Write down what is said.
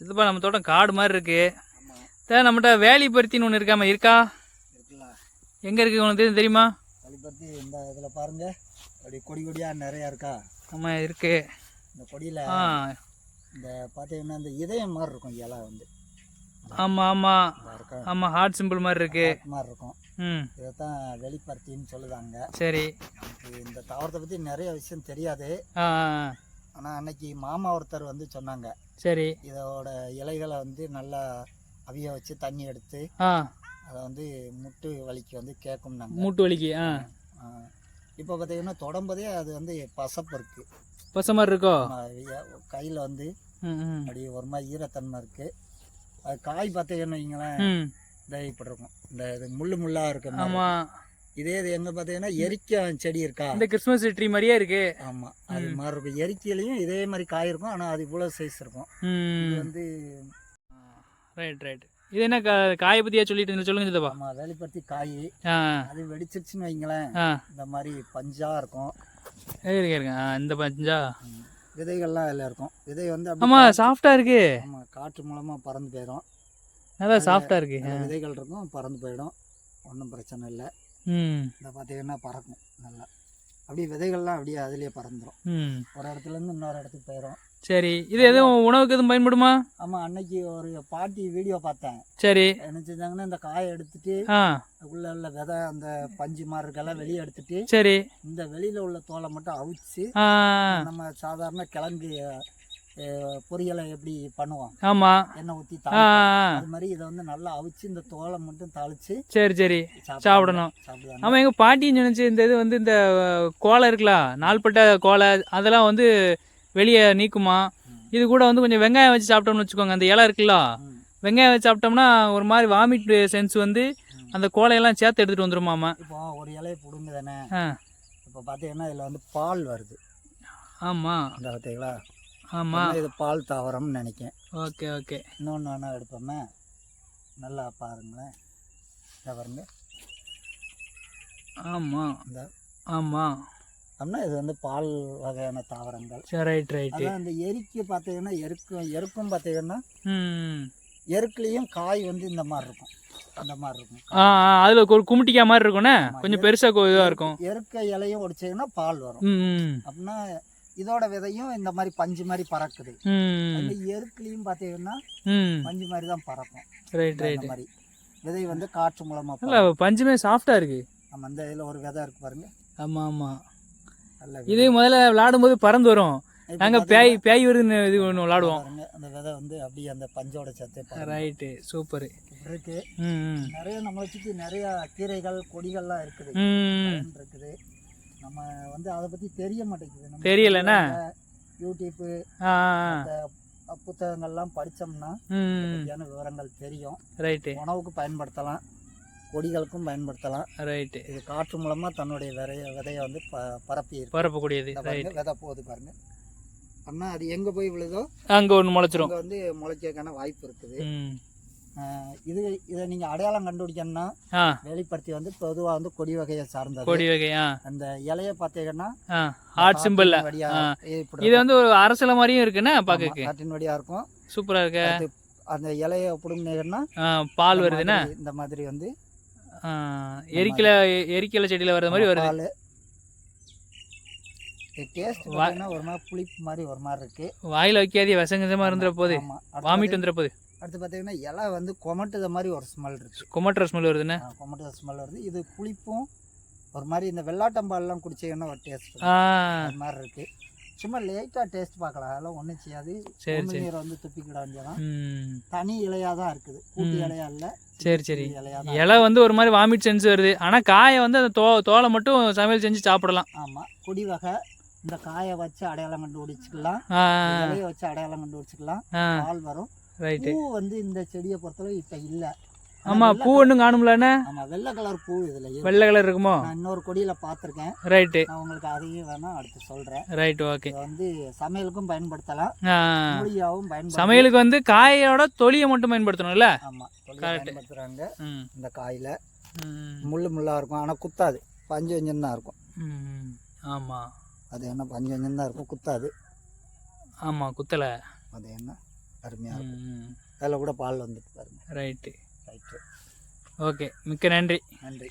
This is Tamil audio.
சித்தப்பா நம்ம தோட்டம் காடு மாதிரி இருக்கு. தான் நம்மகிட்ட வேலி பருத்தின்னு ஒன்று இருக்காம இருக்கா? எங்கே இருக்கு உனக்கு தெரியும்? பற்றி இந்த இதில் பாருங்க. அப்படி கொடி கொடியாக நிறையா இருக்கா? ஆமாம் இருக்கு. இந்த கொடியில் இந்த பார்த்தீங்கன்னா இந்த இதயம் மாதிரி இருக்கும் இலை வந்து. ஆமாம் ஆமாம் ஆமாம் ஹார்ட் சிம்பிள் மாதிரி இருக்கு. மாதிரி இருக்கும். ம். இதை தான் வெளிப்பருத்தின்னு சொல்லுதாங்க. சரி. இந்த தாவரத்தை பற்றி நிறைய விஷயம் தெரியாது. ஆனால் அன்னைக்கு மாமா ஒருத்தர் வந்து சொன்னாங்க. சரி. இதோட இலைகளை வந்து நல்லா அவிய வச்சு தண்ணி எடுத்து அதை வந்து முட்டு வலிக்கு வந்து கேட்கும்னாங்க மூட்டு வலிக்கு ஆ. இப்போ பார்த்தீங்கன்னா தொடம்போதே அது வந்து பசப்பு இருக்கு. பச மாதிரி இருக்கோ? கையில் வந்து அப்படி ஒரு மாதிரி ஈரத்தன்மை இருக்கு. அது காய் பார்த்தீங்கன்னு வைங்களேன் ம். இந்த இப்படி இருக்கும் இந்த இது முள்ளு முள்ளாக இருக்கு ஆமாம். இதே இது எங்கே பார்த்தீங்கன்னா எரிக்காய் செடி இருக்கா? இந்த கிறிஸ்மஸ் ட்ரீ மாதிரியே இருக்கு. ஆமாம் அது மாதிரி இருக்கும் எரிக்கையிலையும் இதே மாதிரி காய் இருக்கும் ஆனால் அது இவ்வளோ சைஸ் இருக்கும். இது வந்து ரைட் ரைட் இது என்ன காயை பற்றியா சொல்லிட்டு இருந்தீங்க? சொல்லுங்க சித்தப்பா. நம்ம வெளிப்படுத்தி காய். அது வெடிச்சிருச்சுன்னு வைங்களேன். இந்த மாதிரி பஞ்சா இருக்கும். இருங்க இந்த பஞ்சா. விதைகள்லாம் அதில் இருக்கும். விதை வந்து ஆமாம் சாஃப்டாக இருக்கு. ஆமாம் காற்று மூலமாக பறந்து போயிடும். அதான் சாஃப்டாக இருக்கு. விதைகள் இருக்கும் பறந்து போயிடும். ஒன்றும் பிரச்சனை இல்லை. இந்த பார்த்தீங்கன்னா பறக்கும் நல்லா. அப்படியே விதைகள்லாம் அப்படியே அதுலேயே பறந்துடும் ஒரு இடத்துலேருந்து இன்னொரு இடத்துக்கு போயிடும் சரி இது எதுவும் உணவுக்கு எதுவும் பயன்படுமா? ஆமாம் அன்னைக்கு ஒரு பாட்டி வீடியோ பார்த்தேன். சரி. என்ன செஞ்சாங்கன்னா இந்த காயை எடுத்துட்டு உள்ள உள்ள விதை அந்த பஞ்சு மாதிரி இருக்கெல்லாம் வெளியே எடுத்துட்டு சரி. இந்த வெளியில் உள்ள தோலை மட்டும் அவிச்சு நம்ம சாதாரண கிழங்கு பொரியலை எப்படி பண்ணுவோம்? ஆமாம் எண்ணெய் ஊற்றி அது மாதிரி இதை வந்து நல்லா அவிச்சு இந்த தோலை மட்டும் தாளிச்சு சரி சரி. சாப்பிடணும். ஆமாம் எங்கள் பாட்டின்னு நினச்சி இந்த இது வந்து இந்த கோலை இருக்குல்ல நாள்பட்ட கோலை அதெல்லாம் வந்து வெளியே நீக்குமா? இது கூட வந்து கொஞ்சம் வெங்காயம் வச்சு சாப்பிட்டோம்னு வச்சுக்கோங்க. அந்த இலை இருக்குல்ல. வெங்காயம் வச்சு சாப்பிட்டோம்னா ஒரு மாதிரி வாமிட் சென்ஸ் வந்து அந்த கோலையெல்லாம் சேர்த்து எடுத்துகிட்டு வந்துருமாமா? இப்போ ஒரு இலையை பிடுங்க தானே இப்போ பார்த்தீங்கன்னா இதில் வந்து பால் வருது. ஆமாம் பார்த்தீங்களா? ஆமாம் இது பால் தாவரம்னு நினைக்கேன். Okay okay. இன்னொன்று வேணா எடுப்போமே. நல்லா பாருங்களேன். பாருங்க. ஆமாம் இந்த ஆமாம் அப்படின்னா இது வந்து பால் வகையான தாவரங்கள். சரி ரைட் ரைட்டு. அதான் இந்த எரிக்கு பார்த்தீங்கன்னா எருக்கும் எருக்கும் பார்த்தீங்கன்னா எருக்குலேயும் காய் வந்து இந்த மாதிரி இருக்கும். அந்த மாதிரி இருக்கும். அதில் ஒரு குமிட்டிக்கா மாதிரி இருக்கும்ண்ணே கொஞ்சம் பெருசாக இதாக இருக்கும். எருக்க இலையும் ஒடிச்சிங்கன்னா பால் வரும். அப்படின்னா இதோட விதையும் இந்த மாதிரி பஞ்சு மாதிரி பறக்குது. அந்த எருக்குலையும் பார்த்தீங்கன்னா பஞ்சு மாதிரி தான் பறக்கும். ரைட் ரைட் மாதிரி. விதை வந்து காற்று மூலமாக இல்லை பஞ்சுமே சாஃப்டாக இருக்கு. நம்ம அந்த இதில் ஒரு விதை இருக்கு பாருங்க. ஆமாம் நல்ல இது முதல்ல விளாடும்போது பறந்து வரும். நாங்கள் பேய் பேய் வருதுன்னு இது ஒன்று விளாடுவோம் அந்த விதை வந்து அப்படியே அந்த பஞ்சோட பாருங்க. ரைட்டு சூப்பரு இருக்கு. நிறைய நம்மளை சுற்றி நிறைய கீரைகள் கொடிகள்லாம் இருக்குது. இருக்குது. நம்ம வந்து அதை பற்றி தெரிய மாட்டேங்குது. தெரியலண்ணா? யூடியூப்பு புத்தகங்கள்லாம் படித்தோம்னா விவரங்கள் தெரியும். ரைட்டு. உணவுக்கு பயன்படுத்தலாம். கொடிகளுக்கும் பயன்படுத்தலாம். ரைட்டு. இது காற்று மூலமாக தன்னுடைய விதைய விதையை வந்து ப பரப்பி பரப்பக்கூடியது. விதை போகுது பாருங்க. அண்ணா அது எங்கே போய் விழுதோ அங்கே ஒன்று முளைச்சிரும். வந்து முளைக்கிறதுக்கான வாய்ப்பு இருக்குது. இது இதை நீங்கள் அடையாளம் கண்டுபிடிக்கணும்னா வெளிப்படுத்தி வந்து பொதுவாக வந்து கொடி வகையை சார்ந்தது. கொடி வகை ஆ. அந்த இலைய பார்த்தீங்கன்னா ஆ ஹார்ட். இப்படி இது வந்து ஒரு அரசல மாதிரியும் இருக்குண்ணே ஆமா, பார்க்க காற்றின் வழியா இருக்கும். சூப்பராக இருக்க. அந்த இலைய பிடுங்கினீங்கன்னா ஆ, பால் மாதிரி- இந்த மாதிரி வந்து எரிக்கலை எரிக்கலை செடியில் வர்றது மாதிரி வருது. டேஸ்ட் ஒரு மாதிரி புளிப்பு மாதிரி ஒரு மாதிரி இருக்கு. வாயில் வைக்காதே விஷங்கமாக இருந்துற போது. வாமிட் வந்துட போது. அடுத்து பார்த்தீங்கன்னா இலை வந்து கொமட்டுத மாதிரி ஒரு ஸ்மெல் இருக்கு. குமட்டுற ஸ்மெல் வருதுண்ணே கொமட்டுத ஸ்மெல் வருது. இது புளிப்பும் ஒரு மாதிரி இந்த வெள்ளாட்டம்பால்லாம் குடிச்சீங்கன்னா ஒரு டேஸ்ட் அது மாதிரி இருக்கு. சும்மா லேட்டாக டேஸ்ட் பார்க்கலாம். அதெல்லாம் ஒன்றும் செய்யாது. நீரை வந்து துப்பிக்கிட வேண்டியதான் தனி இலையாக தான் இருக்குது கூட்டு. இலையா இல்லை சரி சரி. இலை வந்து ஒரு மாதிரி வாமிட் சென்ஸ் வருது. ஆனால் காயை வந்து அந்த தோ தோலை மட்டும் சமையல் செஞ்சு சாப்பிடலாம். ஆமாம் கொடி வகை இந்த காயை வச்சு அடையாளம் கண்டுபிடிச்சிக்கலாம். இலையை வச்சு அடையாளம் கண்டுபிடிச்சிக்கலாம். பால் வரும். ரைட்டு பூ வந்து இந்த செடியை பொறுத்தவரை இப்போ இல்லை. ஆமாம் பூ ஒன்றும் காணும்லண்ணே ஆமாம் வெள்ளை கலர் பூ இதில் வெள்ளை கலர் இருக்குமோ? நான் இன்னொரு கொடியில் பார்த்துருக்கேன். ரைட்டு நான் உங்களுக்கு அதையும் வேணா அடுத்து சொல்கிறேன் ரைட் ஓகே வந்து சமையலுக்கும் பயன்படுத்தலாம். மூலியாவும் பயன்படுத்தலாம் சமையலுக்கு வந்து காயோட தொலியை மட்டும் பயன்படுத்தணும்ல? ஆமாம். பயன்படுத்துகிறாங்க ம். இந்த காயில். ம். முள்ளு முள்ளாக இருக்கும் ஆனால் குத்தாது. பஞ்சு வஞ்சம் தான் இருக்கும். ஆமாம் அது என்ன பஞ்சு வஞ்சம் தான் இருக்கும் குத்தாது. ஆமாம் குத்தலை. அது என்ன? அருமையாக இருக்கும். அதில் கூட பால் வந்துட்டு பாருங்க. ரைட்டு ரைட்டு ஓகே மிக்க நன்றி. நன்றி.